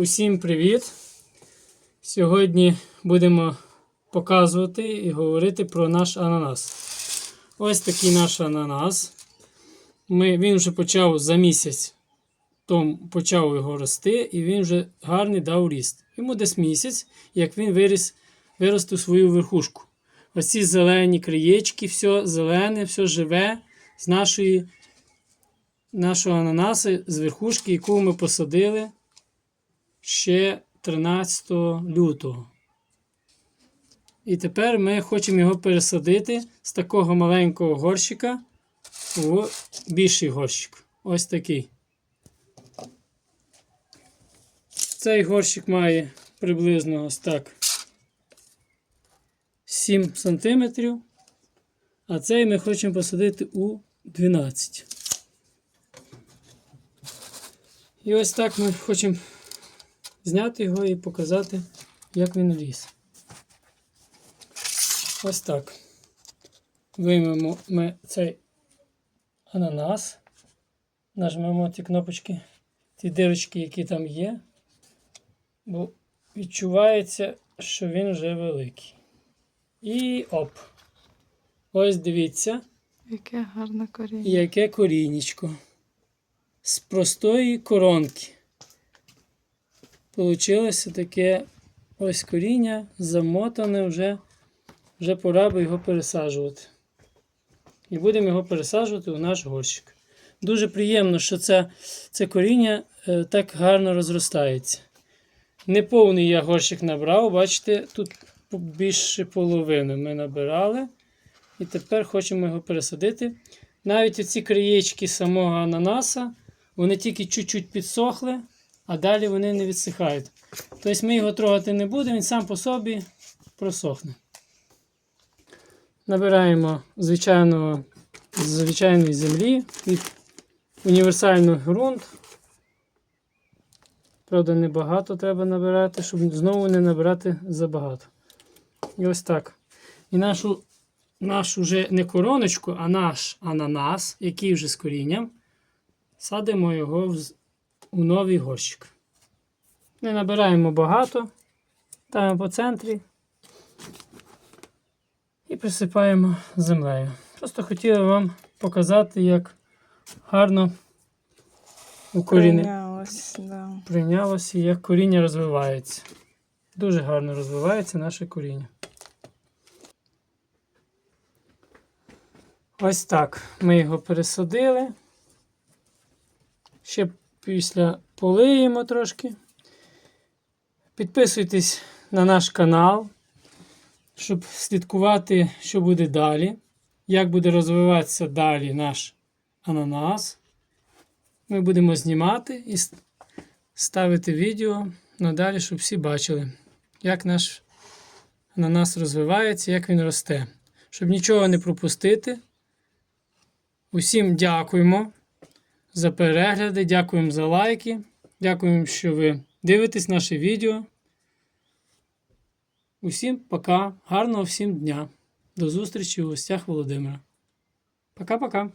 Усім привіт! Сьогодні будемо показувати і говорити про наш ананас. Ось такий наш ананас. Ми, він вже почав за місяць тому почав його рости, і він вже гарний дав ріст. Йому десь місяць, як він виріс, виростив свою верхушку. Ось ці зелені краєчки, все зелене, все живе з нашої, нашого ананасу, з верхушки, яку ми посадили ще 13 лютого. І тепер ми хочемо його пересадити з такого маленького горщика в більший горщик. Ось такий. Цей горщик має приблизно ось так 7 см, а цей ми хочемо посадити у 12. І ось так ми хочемо зняти його і показати, як він ріс. Ось так. Виймемо ми цей ананас, нажмемо ті кнопочки, ті дирочки, які там є, бо відчувається, що він вже великий. І оп. Ось дивіться, Яке гарне коріння. яке корінечко. З простої коронки. Получилося таке ось коріння, замотане вже, вже пора би його пересаджувати. І будемо його пересаджувати у наш горщик. Дуже приємно, що це, це коріння е, так гарно розростається. Неповний я горщик набрав, бачите, тут більше половини ми набирали. І тепер хочемо його пересадити. Навіть оці краєчки самого ананаса, вони тільки чуть-чуть підсохли, а далі вони не відсихають. Тобто ми його трогати не будемо, він сам по собі просохне. Набираємо звичайного, з звичайної землі від універсальний ґрунт. Правда, небагато треба набирати, щоб знову не набирати забагато. І ось так. І нашу наш уже не короночку, а наш ананас, який вже з корінням, садимо його в, у новий горщик. Не набираємо багато, ставимо по центрі і присипаємо землею. Просто хотіли вам показати, як гарно Прийнялось, да. прийнялося і як коріння розвивається. Дуже гарно розвивається наше коріння. Ось так. Ми його пересадили. Ще після полиємо трошки. Підписуйтесь на наш канал, щоб слідкувати, що буде далі, як буде розвиватися далі наш ананас. Ми будемо знімати і ставити відео надалі, щоб всі бачили, як наш ананас розвивається, як він росте. Щоб нічого не пропустити. Усім дякуємо за перегляди, дякуємо за лайки. Дякуємо, що ви дивитесь наше відео. Усім пока. Гарного всім дня. До зустрічі у гостях Володимира. Пока-пока.